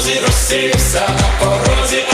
друзі, розсівся на порозі.